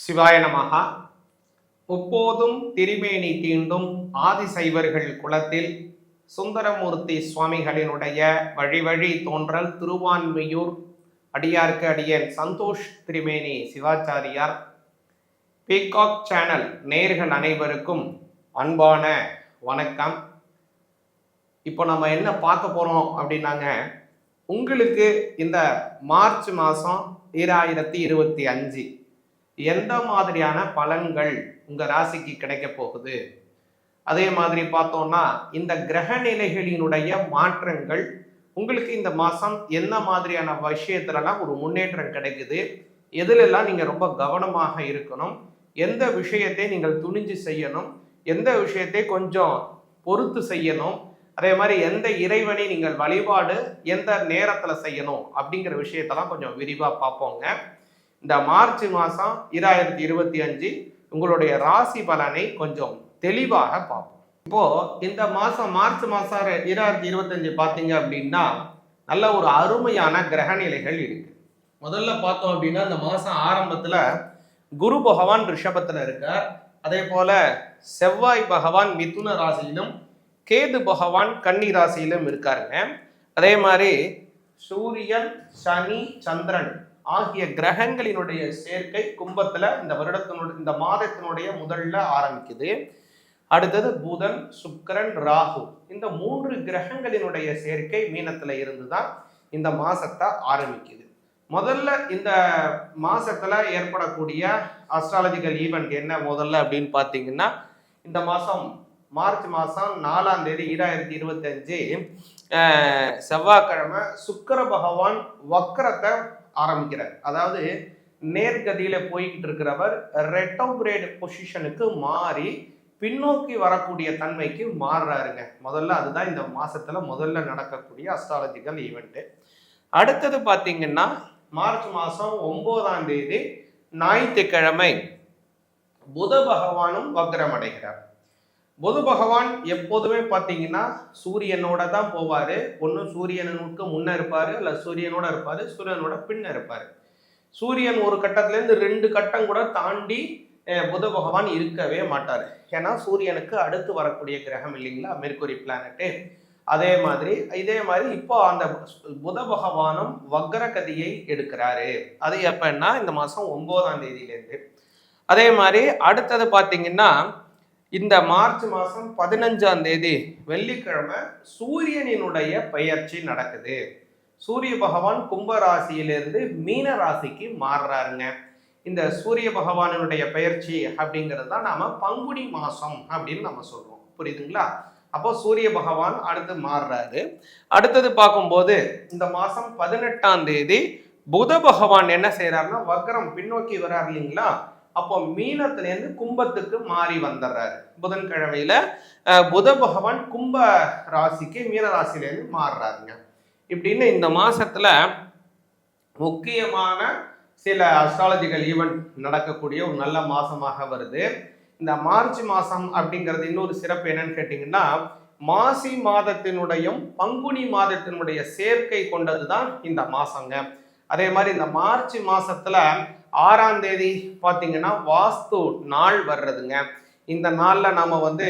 சிவாய நமகா முப்போதும் திருமேனி தீண்டும் ஆதிசைவர்கள் குலத்தில் சுந்தரமூர்த்தி சுவாமிகளினுடைய வழி வழி தோன்றல் திருவான்மையூர் அடியார்க்கு அடியன் சந்தோஷ் திரிமேனி சிவாச்சாரியார். பீகாக் சேனல் நேர்கள் அனைவருக்கும் அன்பான வணக்கம். இப்போ நம்ம என்ன பார்க்க போகிறோம் அப்படின்னாங்க உங்களுக்கு இந்த மார்ச் மாதம் ஈராயிரத்தி இருபத்தி அஞ்சு. எந்த மாதிரியான பலன்கள் உங்கள் ராசிக்கு கிடைக்க போகுது? அதே மாதிரி பார்த்தோம்னா இந்த கிரக நிலைகளினுடைய மாற்றங்கள் உங்களுக்கு இந்த மாதம் என்ன மாதிரியான விஷயத்துலலாம் ஒரு முன்னேற்றம் கிடைக்குது? எதுலெல்லாம் நீங்கள் ரொம்ப கவனமாக இருக்கணும்? எந்த விஷயத்தை நீங்கள் துணிஞ்சு செய்யணும்? எந்த விஷயத்தை கொஞ்சம் பொறுத்து செய்யணும்? அதே மாதிரி எந்த இறைவனை நீங்கள் வழிபாடு எந்த நேரத்தில் செய்யணும்? அப்படிங்கிற விஷயத்தெல்லாம் கொஞ்சம் விரிவாக பார்ப்போங்க. இந்த மார்ச் மாதம் இராயிரத்தி இருபத்தி அஞ்சு உங்களுடைய ராசி பலனை கொஞ்சம் தெளிவாக பார்ப்போம். இப்போ இந்த மாதம் மார்ச் மாதம் இராயிரத்தி இருபத்தஞ்சு பார்த்தீங்க அப்படின்னா நல்ல ஒரு அருமையான கிரக நிலைகள் இருக்கு. முதல்ல பார்த்தோம் அப்படின்னா இந்த மாதம் ஆரம்பத்தில் குரு பகவான் ரிஷபத்தில் இருக்கார். அதே போல செவ்வாய் பகவான் மிதுன ராசியிலும் கேது பகவான் கன்னி ராசியிலும் இருக்காருங்க. அதே மாதிரி சூரியன் சனி சந்திரன் ஆகிய கிரகங்களினுடைய சேர்க்கை கும்பத்துல இந்த வருடத்தினுடைய இந்த மாதத்தினுடைய முதல்ல ஆரம்பிக்குது. அடுத்தது புதன் சுக்கிரன் ராகு. இந்த மூன்று கிரகங்களினுடைய சேர்க்கை மீனத்துல இருந்து தான் இந்த மாசத்தை ஆரம்பிக்குது. முதல்ல இந்த மாசத்துல ஏற்படக்கூடிய அஸ்ட்ராலஜிக்கல் ஈவெண்ட் என்ன முதல்ல அப்படின்னு பார்த்தீங்கன்னா இந்த மாசம் மார்ச் மாதம் நாலாம் தேதி ஈராயிரத்தி இருபத்தஞ்சு செவ்வாய்க்கிழமை சுக்கர பகவான் வக்கரத்தை ஆரம்பிக்கிறார். அதாவது நேர்கதியில் போய்கிட்டு இருக்கிறவர் ரெட்டோகிரேட் பொசிஷனுக்கு மாறி பின்னோக்கி வரக்கூடிய தன்மைக்கு மாறுறாருங்க. முதல்ல அதுதான் இந்த மாதத்தில் முதல்ல நடக்கக்கூடிய அஸ்ட்ராலஜிக்கல் ஈவெண்ட்டு அடுத்தது பார்த்தீங்கன்னா மார்ச் மாதம் ஒம்போதாம் தேதி ஞாயிற்றுக்கிழமை. புத பகவானும் வக்ரம் அடைகிறார். புது பகவான் எப்போதுமே பார்த்தீங்கன்னா சூரியனோட தான் போவார். ஒன்று சூரியனுக்கு முன்ன இருப்பார் இல்லை சூரியனோட இருப்பார் சூரியனோட பின்ன இருப்பார். சூரியன் ஒரு கட்டத்துலேருந்து ரெண்டு கட்டம் கூட தாண்டி புத பகவான் இருக்கவே மாட்டார். ஏன்னா சூரியனுக்கு அடுத்து வரக்கூடிய கிரகம் இல்லைங்களா? Mercury planet. அதே மாதிரி இதே மாதிரி இப்போ அந்த புத பகவானும் வக்ரகதியை எடுக்கிறாரு. அது எப்பன்னா இந்த மாதம் ஒன்பதாம் தேதியிலேருந்து. அதே மாதிரி அடுத்தது பார்த்தீங்கன்னா இந்த மார்ச் மாதம் பதினஞ்சாம் தேதி வெள்ளிக்கிழமை சூரியனினுடைய பெயர்ச்சி நடக்குது. சூரிய பகவான் கும்ப ராசியிலிருந்து மீன ராசிக்கு மாறுறாருங்க. இந்த சூரிய பகவானினுடைய பெயர்ச்சி அப்படிங்கிறது தான் நாம் பங்குனி மாதம் அப்படின்னு நம்ம சொல்கிறோம் புரியுதுங்களா? அப்போ சூரிய பகவான் அடுத்து மாறுறாரு. அடுத்தது பார்க்கும்போது இந்த மாதம் பதினெட்டாம் தேதி புத பகவான் என்ன செய்கிறாருன்னா வக்ரம் பின்னோக்கி வர்றார் இல்லைங்களா? அப்போ மீனத்திலேருந்து கும்பத்துக்கு மாறி வந்துடுறாரு புதன்கிழமையில புத பகவான் கும்ப ராசிக்கு மீன ராசிலேருந்து மாறுறாருங்க. இப்படின்னு இந்த மாசத்துல முக்கியமான சில அஸ்ட்ராலஜிக்கல் ஈவெண்ட் நடக்கக்கூடிய ஒரு நல்ல மாசமாக வருது. இந்த மார்ச் மாசம் அப்படிங்கிறது இன்னொரு சிறப்பு என்னன்னு கேட்டிங்கன்னா மாசி மாதத்தினுடையும் பங்குனி மாதத்தினுடைய சேர்க்கை கொண்டது தான் இந்த மாசங்க. அதே மாதிரி இந்த மார்ச் மாசத்துல ஆறாம் தேதி பார்த்தீங்கன்னா வாஸ்து நாள் வர்றதுங்க. இந்த நாளில் நம்ம வந்து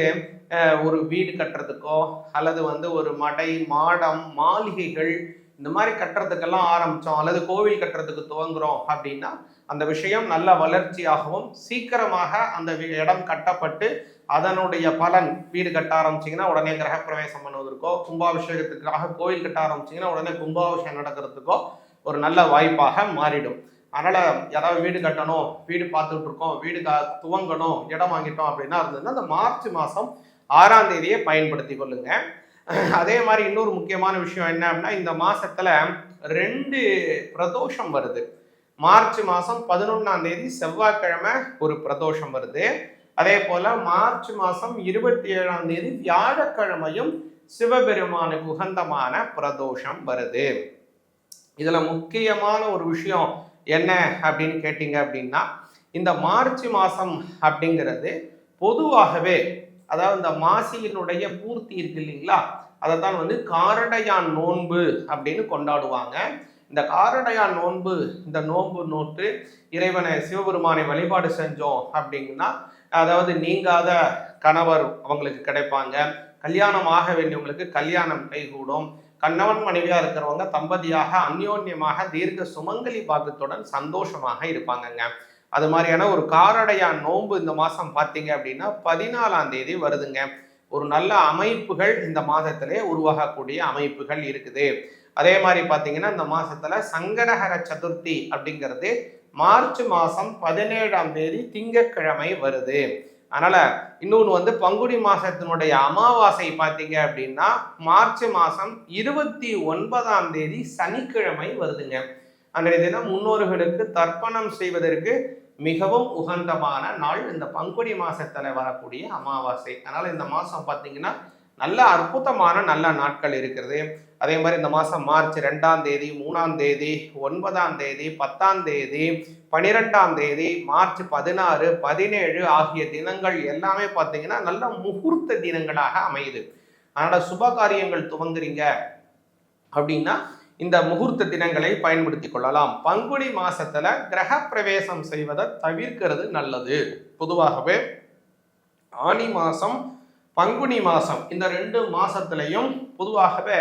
ஒரு வீடு கட்டுறதுக்கோ அல்லது வந்து ஒரு மடை மாடம் மாளிகைகள் இந்த மாதிரி கட்டுறதுக்கெல்லாம் ஆரம்பித்தோம் அல்லது கோவில் கட்டுறதுக்கு துவங்குறோம் அப்படின்னா அந்த விஷயம் நல்ல வளர்ச்சியாகவும் சீக்கிரமாக அந்த இடம் கட்டப்பட்டு அதனுடைய பலன் வீடு கட்ட ஆரம்பிச்சிங்கன்னா உடனே கிரகப்பிரவேசம் பண்ணுவதற்கோ கும்பாபிஷேகத்துக்காக கோவில் கட்ட ஆரம்பிச்சிங்கன்னா உடனே கும்பாபிஷேகம் நடக்கிறதுக்கோ ஒரு நல்ல வாய்ப்பாக மாறிடும். அதனால யாராவது வீடு கட்டணும் வீடு பார்த்துட்டு இருக்கோம் வீடு துவங்கணும் இடம் வாங்கிட்டோம் அப்படின்னா இருந்ததுன்னா அந்த மார்ச் மாதம் ஆறாம் தேதியை பயன்படுத்தி கொள்ளுங்க. அதே மாதிரி இன்னொரு முக்கியமான விஷயம் என்ன அப்படின்னா இந்த மாசத்துல ரெண்டு பிரதோஷம் வருது. மார்ச் மாசம் பதினொன்னாம் தேதி செவ்வாய்க்கிழமை ஒரு பிரதோஷம் வருது. அதே போல மார்ச் மாசம் இருபத்தி ஏழாம் தேதி வியாழக்கிழமையும் சிவபெருமானுக்கு உகந்தமான பிரதோஷம் வருது. இதுல முக்கியமான ஒரு விஷயம் என்ன அப்படின்னு கேட்டீங்க அப்படின்னா இந்த மார்ச் மாதம் அப்படிங்கிறது பொதுவாகவே அதாவது இந்த மாசியினுடைய பூர்த்தி இருக்கு இல்லைங்களா அதை தான் வந்து காரடையான் நோன்பு அப்படின்னு கொண்டாடுவாங்க. இந்த காரடையான் நோன்பு இந்த நோன்பு நோட்டு இறைவனை சிவபெருமானை வழிபாடு செஞ்சோம் அப்படின்னா அதாவது நீங்காத கணவர் அவங்களுக்கு கிடைப்பாங்க. கல்யாணம் ஆக வேண்டியவங்களுக்கு கல்யாணம் கைகூடும். கணவன் மனைவியாக இருக்கிறவங்க தம்பதியாக அந்யோன்யமாக தீர்க்க சுமங்கலி பாகத்துடன் சந்தோஷமாக இருப்பாங்கங்க. அது மாதிரியான ஒரு காரடையான் நோன்பு இந்த மாதம் பார்த்தீங்க அப்படின்னா பதினாலாம் தேதி வருதுங்க. ஒரு நல்ல அமைப்புகள் இந்த மாதத்திலே உருவாகக்கூடிய அமைப்புகள் இருக்குது. அதே மாதிரி பார்த்தீங்கன்னா இந்த மாதத்தில் சங்கடகர சதுர்த்தி அப்படிங்கிறது மார்ச் மாதம் பதினேழாம் தேதி திங்கட்கிழமை வருது. அதனால் இன்னொன்று வந்து பங்குனி மாதத்தினுடைய அமாவாசை பார்த்தீங்க அப்படின்னா மார்ச் மாதம் இருபத்தி ஒன்பதாம் தேதி சனிக்கிழமை வருதுங்க. அன்றைய தினம் முன்னோர்களுக்கு தர்ப்பணம் செய்வதற்கு மிகவும் உகந்தமான நாள் இந்த பங்குனி மாதத்தில் வரக்கூடிய அமாவாசை. அதனால் இந்த மாதம் பார்த்தீங்கன்னா நல்ல அற்புதமான நல்ல நாட்கள் இருக்கிறது. அதே மாதிரி இந்த மாதம் மார்ச் ரெண்டாம் தேதி மூணாம் தேதி ஒன்பதாம் தேதி பத்தாம் தேதி பனிரெண்டாம் தேதி மார்ச் பதினாறு பதினேழு ஆகிய தினங்கள் எல்லாமே பார்த்தீங்கன்னா நல்ல முகூர்த்த தினங்களாக அமையுது. அதனால் சுப காரியங்கள் துவங்குறீங்க அப்படின்னா இந்த முகூர்த்த தினங்களை பயன்படுத்தி கொள்ளலாம். பங்குனி மாசத்துல கிரக பிரவேசம் செய்வதை தவிர்க்கிறது நல்லது. பொதுவாகவே ஆனி மாசம் பங்குனி மாசம் இந்த ரெண்டு மாசத்துலையும் பொதுவாகவே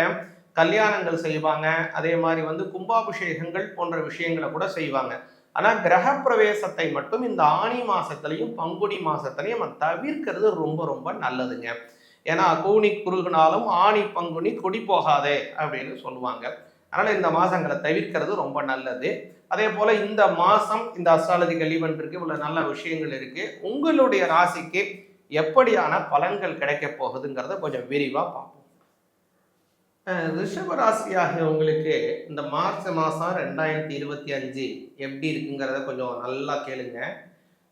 கல்யாணங்கள் செய்வாங்க. அதே மாதிரி வந்து கும்பாபிஷேகங்கள் போன்ற விஷயங்களை கூட செய்வாங்க. ஆனால் கிரக பிரவேசத்தை மட்டும் இந்த ஆணி மாதத்துலையும் பங்குனி மாதத்துலையும் நம்ம தவிர்க்கிறது ரொம்ப ரொம்ப நல்லதுங்க. ஏன்னா கூனி குறுகினாலும் ஆணி பங்குனி கொடி போகாதே அப்படின்னு சொல்லுவாங்க. அதனால் இந்த மாதங்களை தவிர்க்கிறது ரொம்ப நல்லது. அதே போல் இந்த மாதம் இந்த அஸ்ட்ராலஜிக்கல் ஈவெண்ட் இருக்கு இவ்வளோ நல்ல விஷயங்கள் இருக்குது உங்களுடைய ராசிக்கு எப்படியான பலன்கள் கிடைக்க போகுதுங்கிறத கொஞ்சம் விரிவாக பார்ப்போம். ரிஷபராசியாக உங்களுக்கு இந்த மார்ச் மாதம் ரெண்டாயிரத்தி இருபத்தி அஞ்சு எப்படி இருக்குங்கிறத கொஞ்சம் நல்லா கேளுங்க.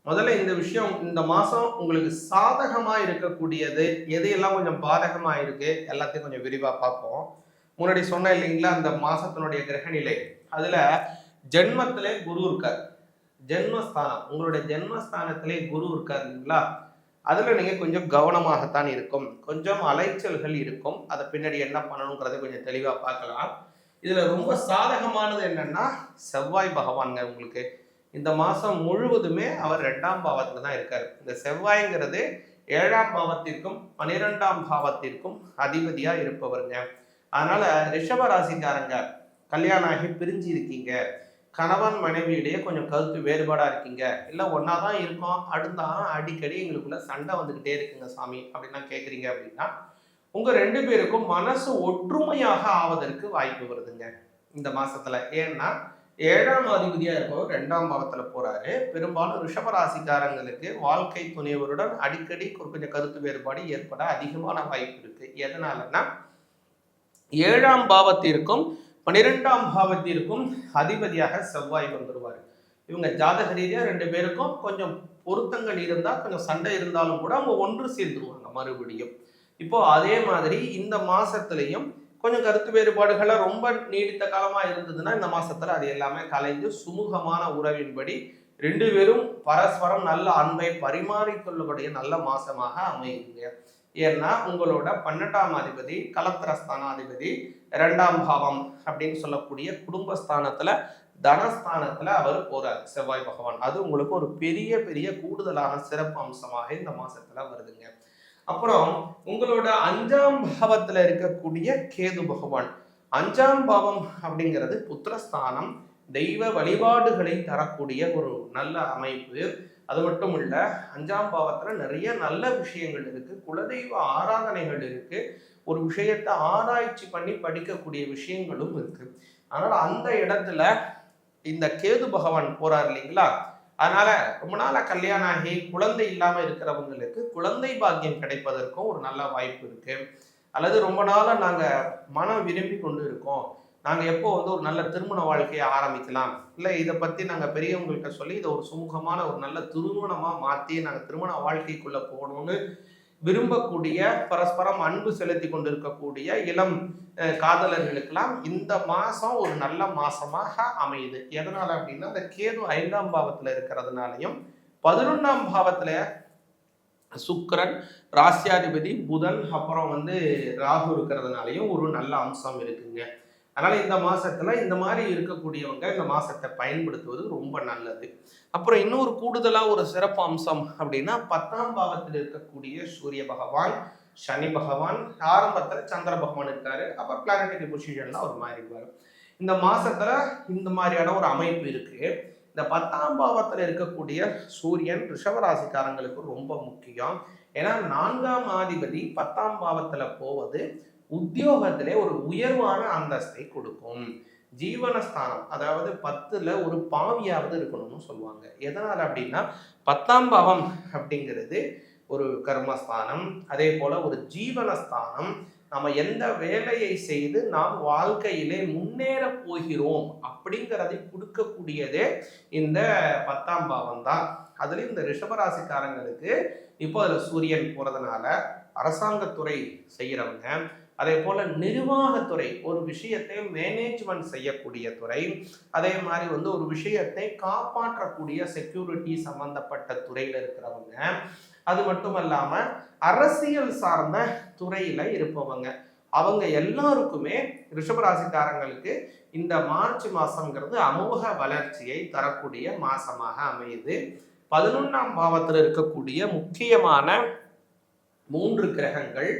முதல்ல இந்த விஷயம் இந்த மாதம் உங்களுக்கு சாதகமாக இருக்கக்கூடியது எதையெல்லாம் கொஞ்சம் பாதகமாக இருக்குது எல்லாத்தையும் கொஞ்சம் விரிவாக பார்ப்போம். முன்னாடி சொன்ன இல்லைங்களா அந்த மாதத்தினுடைய கிரகநிலை. அதில் ஜென்மத்திலே குரு இருக்கார். ஜென்மஸ்தானம் உங்களுடைய ஜென்மஸ்தானத்திலே குரு இருக்கார் இல்லைங்களா? அதில் நீங்கள் கொஞ்சம் கவனமாகத்தான் இருக்கும். கொஞ்சம் அலைச்சல்கள் இருக்கும். அதை பின்னாடி என்ன பண்ணணுங்கிறத கொஞ்சம் தெளிவாக பார்க்கலாம். இதில் ரொம்ப சாதகமானது என்னென்னா செவ்வாய் பகவான்ங்க உங்களுக்கு. இந்த மாதம் முழுவதுமே அவர் ரெண்டாம் பாவத்தில் தான் இருக்கார். இந்த செவ்வாய்ங்கிறது ஏழாம் பாவத்திற்கும் பனிரெண்டாம் பாவத்திற்கும் அதிபதியாக இருப்பவருங்க. அதனால் ரிஷப ராசிக்காரங்க கல்யாணம் ஆகி பிரிஞ்சு இருக்கீங்க கணவன் மனைவியிடையே கொஞ்சம் கருத்து வேறுபாடாக இருக்கீங்க. இல்லை ஒன்றா தான் இருக்கோம். அடுத்தா அடிக்கடி எங்களுக்குள்ள சண்டை வந்துக்கிட்டே இருக்குங்க சாமி. அப்படின்னா கேட்குறீங்க அப்படின்னா உங்கள் ரெண்டு பேருக்கும் மனசு ஒற்றுமையாக ஆவதற்கு வாய்ப்பு வருதுங்க. இந்த மாதத்தில் ஏன்னா ஏழாம் அதிபதியாக இருப்பவர் ரெண்டாம் பாவத்தில் போகிறாரு பெரும்பாலும் ரிஷபராசிக்காரங்களுக்கு வாழ்க்கை துணைவருடன் அடிக்கடி கொஞ்சம் கருத்து வேறுபாடு ஏற்பட அதிகமான வாய்ப்பு இருக்குது எதனாலன்னா ஏழாம் பாவத்திற்கும் பன்னிரெண்டாம் பாவத்திற்கும் அதிபதியாக செவ்வாய் வந்துடுவார் இவங்க ஜாதக ரீதியாக ரெண்டு பேருக்கும் கொஞ்சம் பொருத்தங்கள் இருந்தால் கொஞ்சம் சண்டை இருந்தாலும் கூட அவங்க ஒன்று சேர்ந்துருவாங்க மறுபடியும். இப்போ அதே மாதிரி இந்த மாசத்துலையும் கொஞ்சம் கருத்து வேறுபாடுகளை ரொம்ப நீடித்த காலமாக இருந்ததுன்னா இந்த மாசத்துல அது எல்லாமே கலைந்து சுமூகமான உறவின்படி ரெண்டு பேரும் பரஸ்பரம் நல்ல அன்பை பரிமாறிக்கொள்ளக்கூடிய நல்ல மாசமாக அமையுங்க. ஏன்னா உங்களோட பன்னெண்டாம் அதிபதி கலத்திரஸ்தானாதிபதி இரண்டாம் பாவம் அப்படின்னு சொல்லக்கூடிய குடும்பஸ்தானத்துல தனஸ்தானத்துல அவர் போறார் செவ்வாய் பகவான். அது உங்களுக்கு ஒரு பெரிய பெரிய கூடுதலான சிறப்பு அம்சமாக இந்த மாசத்துல வருதுங்க. அப்புறம் உங்களோட அஞ்சாம் பாவத்துல இருக்கக்கூடிய கேது பகவான். அஞ்சாம் பாவம் அப்படிங்கிறது புத்திரஸ்தானம் தெய்வ வழிபாடுகளை தரக்கூடிய ஒரு நல்ல அமைப்பு. அது மட்டும் இல்ல அஞ்சாம் பாவத்துல நிறைய நல்ல விஷயங்கள் இருக்கு குலதெய்வ ஆராதனைகள் இருக்கு ஒரு விஷயத்தை ஆராய்ச்சி பண்ணி படிக்கக்கூடிய விஷயங்களும் இருக்கு. அதனால அந்த இடத்துல இந்த கேது பகவான் போறார் இல்லைங்களா? அதனால ரொம்ப நாளாக கல்யாணம் ஆகி குழந்தை இல்லாம இருக்கிறவங்களுக்கு குழந்தை பாக்கியம் கிடைப்பதற்கும் ஒரு நல்ல வாய்ப்பு இருக்கு. அல்லது ரொம்ப நாளாக நாங்கள் மனம் விரும்பி கொண்டு இருக்கோம். நாங்கள் எப்போ வந்து ஒரு நல்ல திருமண வாழ்க்கையை ஆரம்பிக்கலாம்? இல்லை இதை பற்றி நாங்கள் பெரியவங்கள்ட்ட சொல்லி இதை ஒரு சுமூகமான ஒரு நல்ல திருமணமாக மாற்றி நாங்கள் திருமண வாழ்க்கைக்குள்ளே போகணும்னு விரும்பக்கூடிய பரஸ்பரம் அன்பு செலுத்தி கொண்டிருக்கக்கூடிய இளம் காதலர்களுக்கெல்லாம் இந்த மாதம் ஒரு நல்ல மாசமாக அமையுது. எதனால் அப்படின்னா அந்த கேது ஐந்தாம் பாவத்தில் இருக்கிறதுனாலையும் பதினொன்றாம் பாவத்தில் சுக்கரன் ராசியாதிபதி புதன் அப்புறம் வந்து ராகு இருக்கிறதுனாலையும் ஒரு நல்ல அம்சம் இருக்குங்க. அதனால் இந்த மாதத்தில் இந்த மாதிரி இருக்கக்கூடியவங்க இந்த மாதத்தை பயன்படுத்துவது ரொம்ப நல்லது. அப்புறம் இன்னொரு கூடுதலாக ஒரு சிறப்பு அம்சம் அப்படின்னா பத்தாம் பாவத்தில் இருக்கக்கூடிய சூரிய பகவான் சனி பகவான் ஆரம்பத்தில் சந்திர பகவான் இருக்காரு. அப்ப பிளானட்டரி ஒரு அவர் மாறிடுவார் இந்த மாதத்தில் இந்த மாதிரியான ஒரு அமைப்பு இருக்குது இந்த பத்தாம் பாவத்தில் இருக்கக்கூடிய சூரியன் ரிஷவராசிக்காரங்களுக்கு ரொம்ப முக்கியம். ஏன்னா நான்காம் ஆதிபதி பத்தாம் பாவத்தில் போவது உத்தியோகத்திலே ஒரு உயர்வான அந்தஸ்தை கொடுக்கும். ஜீவனஸ்தானம் அதாவது பத்துல ஒரு பாவியாவது இருக்கணும்னு சொல்லுவாங்க. எதனால அப்படின்னா பத்தாம் பாவம் அப்படிங்கிறது ஒரு கர்மஸ்தானம் அதே போல ஒரு ஜீவனஸ்தானம். நம்ம எந்த வேலையை செய்து நாம் வாழ்க்கையிலே முன்னேற போகிறோம் அப்படிங்கிறதை கொடுக்கக்கூடியதே இந்த பத்தாம் பாவம் தான் அதுலேயும் இந்த ரிஷபராசிக்காரங்களுக்கு இப்போ அதில் சூரியன் போகிறதுனால அரசாங்கத்துறை செய்கிறவங்க அதே போல் நிர்வாகத்துறை ஒரு விஷயத்தை மேனேஜ்மெண்ட் செய்யக்கூடிய துறை அதே மாதிரி வந்து ஒரு விஷயத்தை காப்பாற்றக்கூடிய செக்யூரிட்டி சம்பந்தப்பட்ட துறையில் இருக்கிறவங்க அது மட்டும் இல்லாமல் அரசியல் சார்ந்த துறையில் இருப்பவங்க. அவங்க எல்லாருக்குமே ரிஷபராசிக்காரங்களுக்கு இந்த மார்ச் மாதங்கிறது அமோக வளர்ச்சியை தரக்கூடிய மாசமாக அமையுது. பதினொன்றாம் பாவத்தில் இருக்கக்கூடிய முக்கியமான மூன்று கிரகங்கள்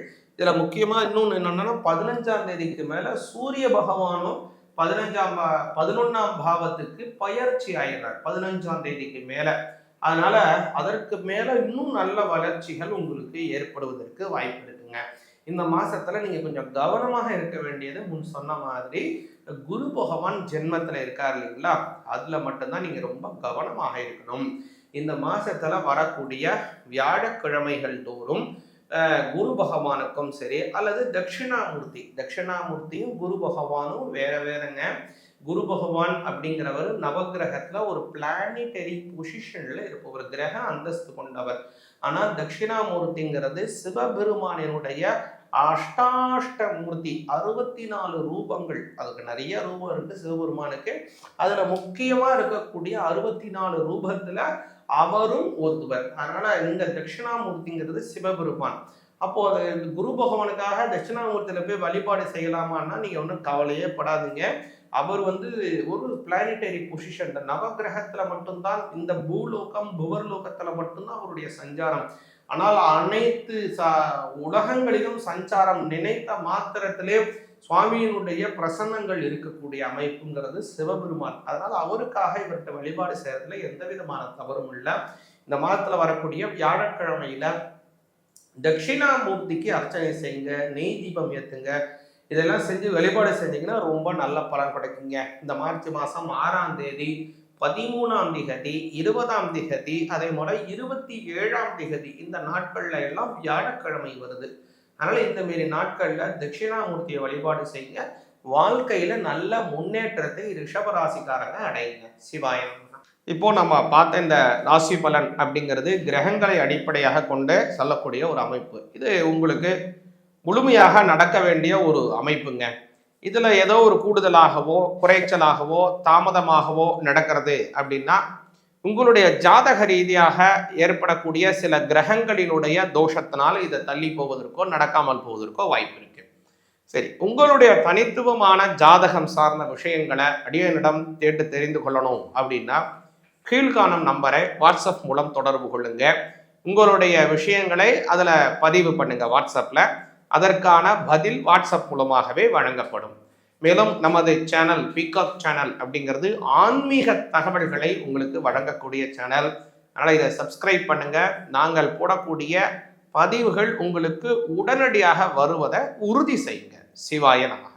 இதில் முக்கியமாக இன்னொன்று என்னென்னா பதினஞ்சாம் தேதிக்கு மேலே சூரிய பகவானும் பதினஞ்சாம் பதினொன்றாம் பாவத்துக்கு பயிற்சி ஆயிடுறார் பதினஞ்சாம் தேதிக்கு மேலே. அதனால அதற்கு மேலே இன்னும் நல்ல வளர்ச்சிகள் உங்களுக்கு ஏற்படுவதற்கு வாய்ப்பு இருக்குங்க. இந்த மாசத்துல நீங்க கொஞ்சம் கவனமாக இருக்க வேண்டியது முன் சொன்ன மாதிரி குரு பகவான் ஜென்மத்துல இருக்கார் இல்லைங்களா? அதுல மட்டும்தான் நீங்க ரொம்ப கவனமாக இருக்கணும். இந்த மாசத்துல வரக்கூடிய வியாழக்கிழமைகள் தோறும் குரு பகவானுக்கும் சரி அல்லது தட்சிணாமூர்த்தி. தட்சிணாமூர்த்தியும் குரு பகவானும் வேற வேறங்க. குரு பகவான் அப்படிங்கிறவர் நவகிரகத்துல ஒரு பிளானிட்டரி பொசிஷன்ல இருப்பவர். கிரக அந்தஸ்து கொண்டவர். ஆனா தட்சிணாமூர்த்திங்கிறது சிவபெருமானினுடைய அஷ்டாஷ்ட மூர்த்தி அறுபத்தி நாலு ரூபங்கள். அதுக்கு நிறைய ரூபம் இருக்கு சிவபெருமானுக்கு. அதுல முக்கியமா இருக்கக்கூடிய அறுபத்தி நாலு ரூபத்துல அவரும் ஒருவர். அதனால இந்த தட்சிணாமூர்த்திங்கிறது சிவபெருமான். அப்போ அது குரு பகவானுக்காக தட்சிணாமூர்த்தியில போய் வழிபாடு செய்யலாமான்னா நீங்க ஒன்றும் கவலையே படாதீங்க. அவர் வந்து ஒரு பிளானிட்டரி பொசிஷன் இந்த நவகிரகத்துல மட்டும்தான் இந்த பூலோகம் புவர்லோகத்துல மட்டும்தான் அவருடைய சஞ்சாரம். ஆனால் அனைத்து ச உலகங்களிலும் சஞ்சாரம் நினைத்த மாத்திரத்திலே சுவாமியினுடைய பிரசன்னங்கள் இருக்கக்கூடிய அமைப்புங்கிறது சிவபெருமான். அதனால் அவருக்காக இவர்கிட்ட வழிபாடு செய்யறதுல எந்த விதமான தவறும் இல்லை. இந்த மாதத்துல வரக்கூடிய வியாழக்கிழமையில தட்சிணாமூர்த்திக்கு அர்ச்சனை செய்யுங்க நெய் தீபம் ஏத்துங்க. இதெல்லாம் செஞ்சு வழிபாடு செஞ்சீங்கன்னா ரொம்ப நல்ல பலன் கிடைக்குங்க. இந்த மார்ச் மாசம் ஆறாம் தேதி பதிமூணாம் திகதி இருபதாம் திகதி அதே போல இருபத்தி ஏழாம் திகதி இந்த நாட்கள்ல எல்லாம் வியாழக்கிழமை வருது. அதனால இந்த மாரி நாட்கள்ல தட்சிணாமூர்த்தியை வழிபாடு செய்ய வாழ்க்கையில நல்ல முன்னேற்றத்தை ரிஷபராசிக்காரங்க அடையுங்க. சிவாயம் இப்போ நம்ம பார்த்த இந்த ராசி பலன் அப்படிங்கிறது கிரகங்களை அடிப்படையாக கொண்டு சொல்லக்கூடிய ஒரு அமைப்பு. இது உங்களுக்கு முழுமையாக நடக்க வேண்டிய ஒரு அமைப்புங்க. இதுல ஏதோ ஒரு கூடுதலாகவோ குறைச்சலாகவோ தாமதமாகவோ நடக்கிறது அப்படின்னா உங்களுடைய ஜாதக ரீதியாக ஏற்படக்கூடிய சில கிரகங்களினுடைய தோஷத்தினால் இதை தள்ளி போவதற்கோ நடக்காமல் போவதற்கோ வாய்ப்பு இருக்கு. சரி உங்களுடைய தனித்துவமான ஜாதகம் சார்ந்த விஷயங்களை அடியனிடம் கேட்டு தெரிந்து கொள்ளணும் அப்படின்னா கீழ்காணும் நம்பரை வாட்ஸ்அப் மூலம் தொடர்பு கொள்ளுங்க. உங்களுடைய விஷயங்களை அதில் பதிவு பண்ணுங்க வாட்ஸ்அப்பில் அதற்கான பதில் வாட்ஸ்அப் மூலமாகவே வழங்கப்படும். மேலும் நமது சேனல் பீகாக் சேனல் அப்படிங்கிறது ஆன்மீக தகவல்களை உங்களுக்கு வழங்கக்கூடிய சேனல் அதனால் இதை சப்ஸ்கிரைப் பண்ணுங்க. நாங்கள் போடக்கூடிய பதிவுகள் உங்களுக்கு உடனடியாக வருவதை உறுதி செய்யுங்க. சிவாய நம.